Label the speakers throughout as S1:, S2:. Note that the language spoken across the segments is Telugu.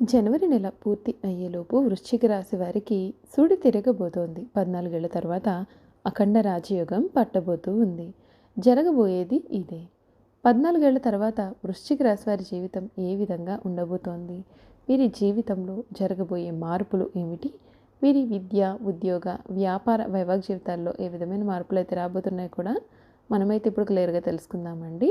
S1: జనవరి నెల పూర్తి అయ్యేలోపు వృశ్చిక రాశి వారికి సూడి తిరగబోతోంది. పద్నాలుగేళ్ళ తర్వాత అఖండ రాజయోగం పట్టబోతూ ఉంది. జరగబోయేది ఇదే. పద్నాలుగేళ్ళ తర్వాత వృశ్చిక రాశి వారి జీవితం ఏ విధంగా ఉండబోతోంది? వీరి జీవితంలో జరగబోయే మార్పులు ఏమిటి? వీరి విద్య ఉద్యోగ వ్యాపార వైవాహిక జీవితాల్లో ఏ విధమైన మార్పులు అయితే రాబోతున్నాయో కూడా మనమైతే ఇప్పుడు క్లియర్గా తెలుసుకుందామండి.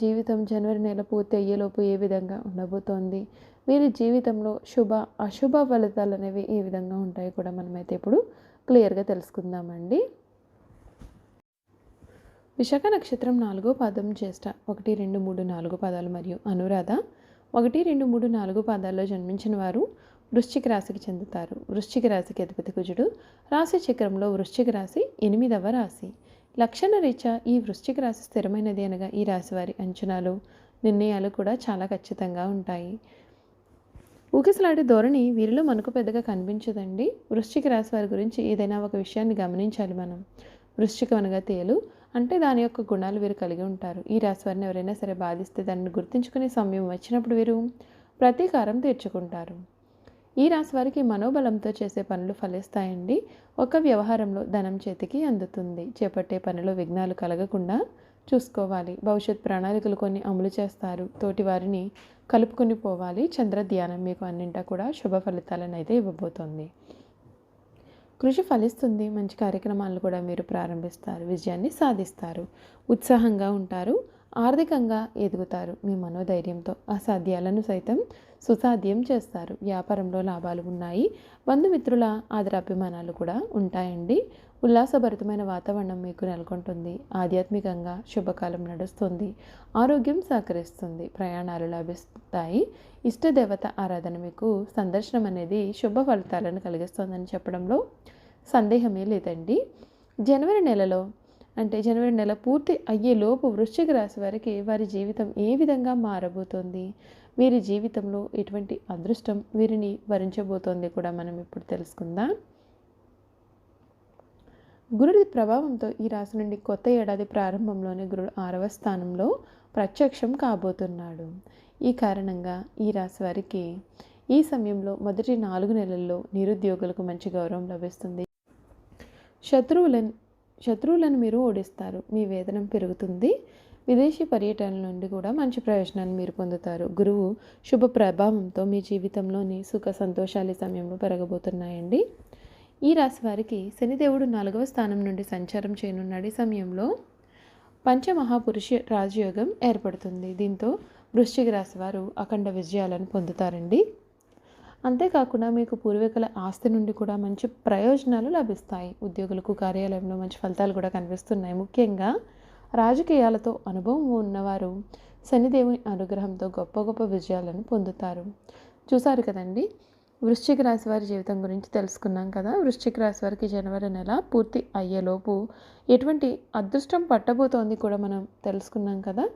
S1: జీవితం జనవరి నెల పూర్తి అయ్యేలోపు ఏ విధంగా ఉండబోతోంది? వీరి జీవితంలో శుభ అశుభ ఫలితాలు అనేవి ఏ విధంగా ఉంటాయో కూడా మనమైతే ఇప్పుడు క్లియర్గా తెలుసుకుందామండి. విశాఖ నక్షత్రం నాలుగో పాదం జ్యేష్ఠ ఒకటి రెండు మూడు నాలుగు పాదాలు మరియు అనురాధ ఒకటి రెండు మూడు నాలుగు పాదాల్లో జన్మించిన వారు వృశ్చిక రాశికి చెందుతారు. వృశ్చిక రాశికి అధిపతి కుజుడు. రాశి చక్రంలో వృశ్చిక రాశి ఎనిమిదవ రాశి. లక్షణరీత్యా ఈ వృశ్చిక రాశి స్థిరమైనది అనగా ఈ రాశి వారి అంచనాలు నిర్ణయాలు కూడా చాలా ఖచ్చితంగా ఉంటాయి. ఊకిసలాడే ధోరణి వీరిలో మనకు పెద్దగా కనిపించదండి. వృశ్చిక రాశి వారి గురించి ఏదైనా ఒక విషయాన్ని గమనించాలి మనం. వృశ్చికం అనగా తేలు అంటే దాని యొక్క గుణాలు వీరు కలిగి ఉంటారు. ఈ రాశి వారిని ఎవరైనా సరే బాధిస్తే దాన్ని గుర్తుంచుకునే సమయం వచ్చినప్పుడు వీరు ప్రతీకారం తీర్చుకుంటారు. ఈ రాశి వారికి మనోబలంతో చేసే పనులు ఫలిస్తాయండి. ఒక వ్యవహారంలో ధనం చేతికి అందుతుంది. చేపట్టే పనిలో విఘ్నాలు కలగకుండా చూసుకోవాలి. భవిష్యత్ ప్రణాళికలు కొన్ని అమలు చేస్తారు. తోటి వారిని కలుపుకొని పోవాలి. చంద్ర ధ్యానం మీకు అన్నింటా కూడా శుభ ఫలితాలను అయితే ఇవ్వబోతోంది. కృషి ఫలిస్తుంది. మంచి కార్యక్రమాలను కూడా మీరు ప్రారంభిస్తారు. విజయాన్ని సాధిస్తారు. ఉత్సాహంగా ఉంటారు. ఆర్థికంగా ఎదుగుతారు. మీ మనోధైర్యంతో అసాధ్యాలను సైతం సుసాధ్యం చేస్తారు. వ్యాపారంలో లాభాలు ఉన్నాయి. బంధుమిత్రుల ఆదరాభిమానాలు కూడా ఉంటాయండి. ఉల్లాసభరితమైన వాతావరణం మీకు నెలకొంటుంది. ఆధ్యాత్మికంగా శుభకాలం నడుస్తుంది. ఆరోగ్యం సహకరిస్తుంది. ప్రయాణాలు లభిస్తాయి. ఇష్టదేవత ఆరాధన మీకు సందర్శనం అనేది శుభ ఫలితాలను కలిగిస్తుందని చెప్పడంలో సందేహమే లేదండి. జనవరి నెలలో అంటే జనవరి నెల పూర్తి అయ్యేలోపు వృశ్చిక రాశి వారికి వారి జీవితం ఏ విధంగా మారబోతోంది? వీరి జీవితంలో ఎటువంటి అదృష్టం వీరిని వరించబోతోంది కూడా మనం ఇప్పుడు తెలుసుకుందాం. గురుడి ప్రభావంతో ఈ రాశి నుండి కొత్త ఏడాది ప్రారంభంలోనే గురుడు ఆరవ స్థానంలో ప్రత్యక్షం కాబోతున్నాడు. ఈ కారణంగా ఈ రాశి వారికి ఈ సమయంలో మొదటి నాలుగు నెలల్లో నిరుద్యోగులకు మంచి గౌరవం లభిస్తుంది. శత్రువులను శత్రువులను మీరు ఓడిస్తారు. మీ వేతనం పెరుగుతుంది. విదేశీ పర్యటనల నుండి కూడా మంచి ప్రయోజనాన్ని మీరు పొందుతారు. గురువు శుభ ప్రభావంతో మీ జీవితంలోని సుఖ సంతోషాలు సమయంలో పెరగబోతున్నాయండి. ఈ రాశి వారికి శనిదేవుడు నాలుగవ స్థానం నుండి సంచారం చేయనున్నాడు. ఈ సమయంలో పంచమహాపురుష రాజయోగం ఏర్పడుతుంది. దీంతో వృశ్చిక రాశి వారు అఖండ విజయాలను పొందుతారండి. అంతేకాకుండా మీకు పూర్వీకుల ఆస్తి నుండి కూడా మంచి ప్రయోజనాలు లభిస్తాయి. ఉద్యోగులకు కార్యాలయంలో మంచి ఫలితాలు కూడా కనిపిస్తున్నాయి. ముఖ్యంగా రాజకీయాలతో అనుభవం ఉన్నవారు శనిదేవుని అనుగ్రహంతో గొప్ప గొప్ప విజయాలను పొందుతారు. చూసారు కదండి? వృశ్చిక రాశి వారి జీవితం గురించి తెలుసుకున్నాం కదా. వృశ్చిక రాశి వారికి జనవరి నెల పూర్తి అయ్యేలోపు ఎటువంటి అదృష్టం పట్టబోతోంది కూడా మనం తెలుసుకున్నాం కదా.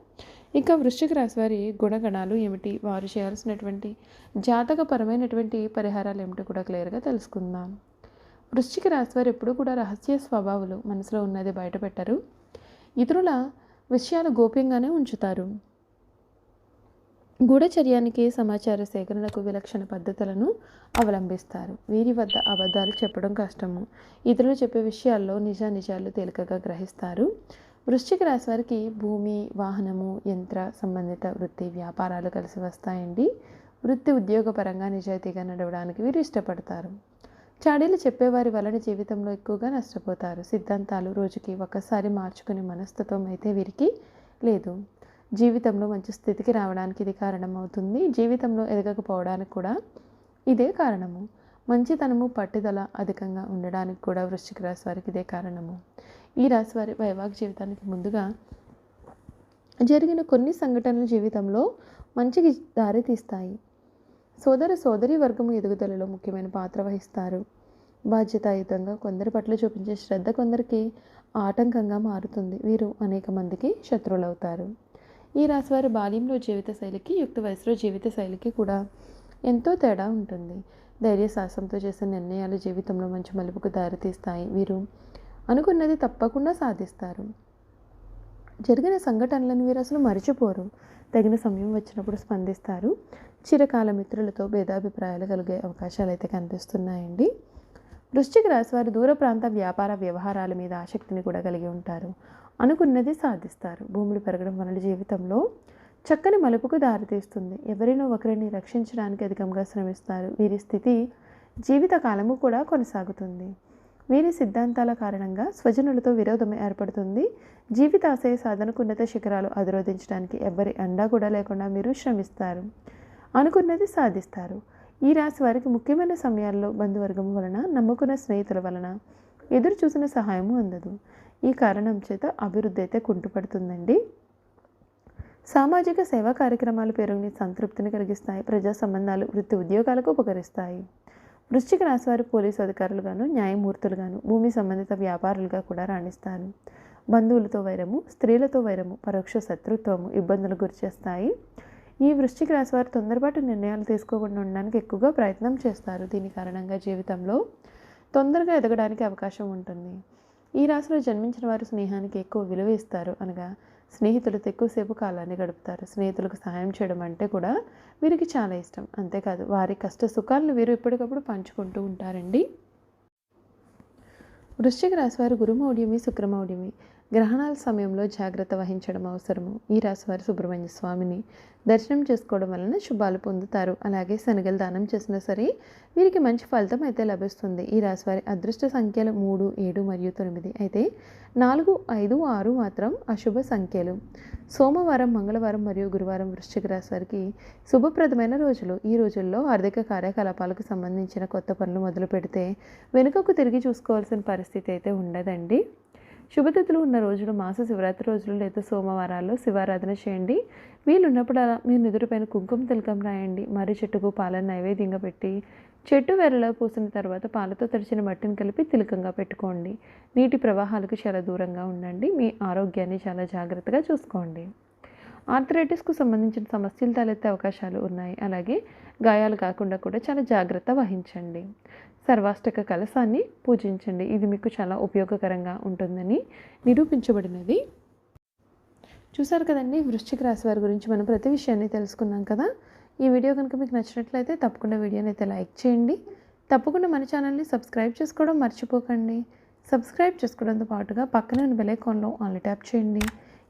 S1: ఇక వృశ్చిక రాశి వారి గుణగణాలు ఏమిటి? వారు చేయాల్సినటువంటి జాతకపరమైనటువంటి పరిహారాలు ఏమిటో కూడా క్లియర్గా తెలుసుకుందాం. వృశ్చిక రాశి వారు ఎప్పుడు కూడా రహస్య స్వభావాలు మనసులో ఉన్నది బయటపెట్టరు. ఇతరుల విషయాలు గోప్యంగానే ఉంచుతారు. గూఢచర్యానికి సమాచార సేకరణకు విలక్షణ పద్ధతులను అవలంబిస్తారు. వీరి వద్ద అబద్ధాలు చెప్పడం కష్టము. ఇతరులు చెప్పే విషయాల్లో నిజానిజాలు తేలికగా గ్రహిస్తారు. వృశ్చిక రాశి వారికి భూమి వాహనము యంత్ర సంబంధిత వృత్తి వ్యాపారాలు కలిసి వస్తాయండి. వృత్తి ఉద్యోగపరంగా నిజాయితీగా నడవడానికి వీరు ఇష్టపడతారు. చాడీలు చెప్పేవారి వలన జీవితంలో ఎక్కువగా నష్టపోతారు. సిద్ధాంతాలు రోజుకి ఒక్కసారి మార్చుకునే మనస్తత్వం అయితే వీరికి లేదు. జీవితంలో మంచి స్థితికి రావడానికి ఇది కారణమవుతుంది. జీవితంలో ఎదగకపోవడానికి కూడా ఇదే కారణము. మంచితనము పట్టుదల అధికంగా ఉండడానికి కూడా వృశ్చిక రాశి వారికి ఇదే కారణము. ఈ రాశి వారి వైవాహిక జీవితానికి ముందుగా జరిగిన కొన్ని సంఘటనలు జీవితంలో మంచికి దారి తీస్తాయి సోదర సోదరి వర్గము ఎదుగుదలలో ముఖ్యమైన పాత్ర వహిస్తారు. బాధ్యతాయుతంగా కొందరి పట్ల చూపించే శ్రద్ధ కొందరికి ఆటంకంగా మారుతుంది. వీరు అనేక మందికి శత్రువులవుతారు. ఈ రాశివారి బాల్యంలో జీవిత శైలికి యుక్త వయసులో జీవిత శైలికి కూడా ఎంతో తేడా ఉంటుంది. ధైర్య సాహసంతో చేసే నిర్ణయాలు జీవితంలో మంచి మలుపుకు దారితీస్తాయి. వీరు అనుకున్నది తప్పకుండా సాధిస్తారు. జరిగిన సంఘటనలను వీరు అసలు మర్చిపోరు. తగిన సమయం వచ్చినప్పుడు స్పందిస్తారు. చిరకాల మిత్రులతో భేదాభిప్రాయాలు కలిగే అవకాశాలు అయితే కనిపిస్తున్నాయండి. వృశ్చిక రాశి వారు దూర ప్రాంత వ్యాపార వ్యవహారాల మీద ఆసక్తిని కూడా కలిగి ఉంటారు. అనుకున్నది సాధిస్తారు. భూములు పెరగడం వలన జీవితంలో చక్కని మలుపుకు దారితీస్తుంది. ఎవరినో ఒకరిని రక్షించడానికి అధికంగా శ్రమిస్తారు. వీరి స్థితి జీవితకాలము కూడా కొనసాగుతుంది. వీరి సిద్ధాంతాల కారణంగా స్వజనులతో విరోధం ఏర్పడుతుంది. జీవితాశయ సాధనకు ఉన్నత శిఖరాలు అధిరోధించడానికి ఎవ్వరి అండా కూడా లేకుండా మీరు శ్రమిస్తారు. అనుకున్నది సాధిస్తారు. ఈ రాశి వారికి ముఖ్యమైన సమయాల్లో బంధువర్గం వలన నమ్ముకున్న స్నేహితుల వలన ఎదురు చూసిన సహాయము అందదు. ఈ కారణం చేత అభివృద్ధి అయితే కుంటుపడుతుందండి. సామాజిక సేవా కార్యక్రమాలు పేరుని సంతృప్తిని కలిగిస్తాయి. ప్రజా సంబంధాలు వృత్తి ఉద్యోగాలకు ఉపకరిస్తాయి. వృశ్చిక రాశివారు పోలీసు అధికారులుగాను న్యాయమూర్తులుగాను భూమి సంబంధిత వ్యాపారులుగా కూడా రాణిస్తారు. బంధువులతో వైరము స్త్రీలతో వైరము పరోక్ష శత్రుత్వము ఇబ్బందులు గురిచేస్తాయి ఈ వృశ్చిక రాశి వారు తొందరపాటు నిర్ణయాలు తీసుకోకుండా ఉండడానికి ఎక్కువగా ప్రయత్నం చేస్తారు. దీని కారణంగా జీవితంలో తొందరగా ఎదగడానికి అవకాశం ఉంటుంది. ఈ రాశిలో జన్మించిన వారు స్నేహానికి ఎక్కువ విలువ ఇస్తారు అనగా స్నేహితులతో ఎక్కువసేపు కాలాన్ని గడుపుతారు. స్నేహితులకు సహాయం చేయడం అంటే కూడా వీరికి చాలా ఇష్టం. అంతేకాదు వారి కష్ట సుఖాలను వీరు ఎప్పటికప్పుడు పంచుకుంటూ ఉంటారండి. వృశ్చిక రాశి వారు గురుమౌఢ్యమి శుక్రమౌఢ్యమి గ్రహణాల సమయంలో జాగ్రత్త వహించడం అవసరము. ఈ రాశివారు సుబ్రహ్మణ్య స్వామిని దర్శనం చేసుకోవడం వలన శుభాలు పొందుతారు. అలాగే శనగలు దానం చేసినా సరే వీరికి మంచి ఫలితం అయితే లభిస్తుంది. ఈ రాశివారి అదృష్ట సంఖ్యలు మూడు ఏడు మరియు తొమ్మిది. అయితే నాలుగు ఐదు ఆరు మాత్రం అశుభ సంఖ్యలు. సోమవారం మంగళవారం మరియు గురువారం వృశ్చిక రాశి వారికి శుభప్రదమైన రోజులు. ఈ రోజుల్లో ఆర్థిక కార్యకలాపాలకు సంబంధించిన కొత్త పనులు మొదలు పెడితే వెనుకకు తిరిగి చూసుకోవాల్సిన పరిస్థితి అయితే ఉండదండి. శుభతిథులు ఉన్న రోజులు మాస శివరాత్రి రోజులు లేదా సోమవారాల్లో శివారాధన చేయండి. వీలున్నప్పుడు అలా మీ నుదురుపైన కుంకుమ తిలకం రాయండి. మర్రి చెట్టుకు పాలను నైవేద్యంగా పెట్టి చెట్టు వేరలో పూసిన తర్వాత పాలతో తడిచిన మట్టిని కలిపి తిలకంగా పెట్టుకోండి. నీటి ప్రవాహాలకు చాలా దూరంగా ఉండండి. మీ ఆరోగ్యాన్ని చాలా జాగ్రత్తగా చూసుకోండి. ఆర్థరైటిస్కు సంబంధించిన సమస్యలు తలెత్తే అవకాశాలు ఉన్నాయి. అలాగే గాయాలు కాకుండా కూడా చాలా జాగ్రత్త వహించండి. సర్వాష్టక కలశాన్ని పూజించండి. ఇది మీకు చాలా ఉపయోగకరంగా ఉంటుందని నిరూపించబడినది. చూసారు కదండి? వృశ్చిక రాశి వారి గురించి మనం ప్రతి విషయాన్ని తెలుసుకున్నాం కదా? ఈ వీడియో కనుక మీకు నచ్చినట్లయితే తప్పకుండా వీడియోని అయితే లైక్ చేయండి. తప్పకుండా మన ఛానల్ని సబ్స్క్రైబ్ చేసుకోవడం మర్చిపోకండి. సబ్స్క్రైబ్ చేసుకోవడంతో పాటుగా పక్కనే ఉన్న బెల్ ఐకాన్లో ఆన్లీ ట్యాప్ చేయండి.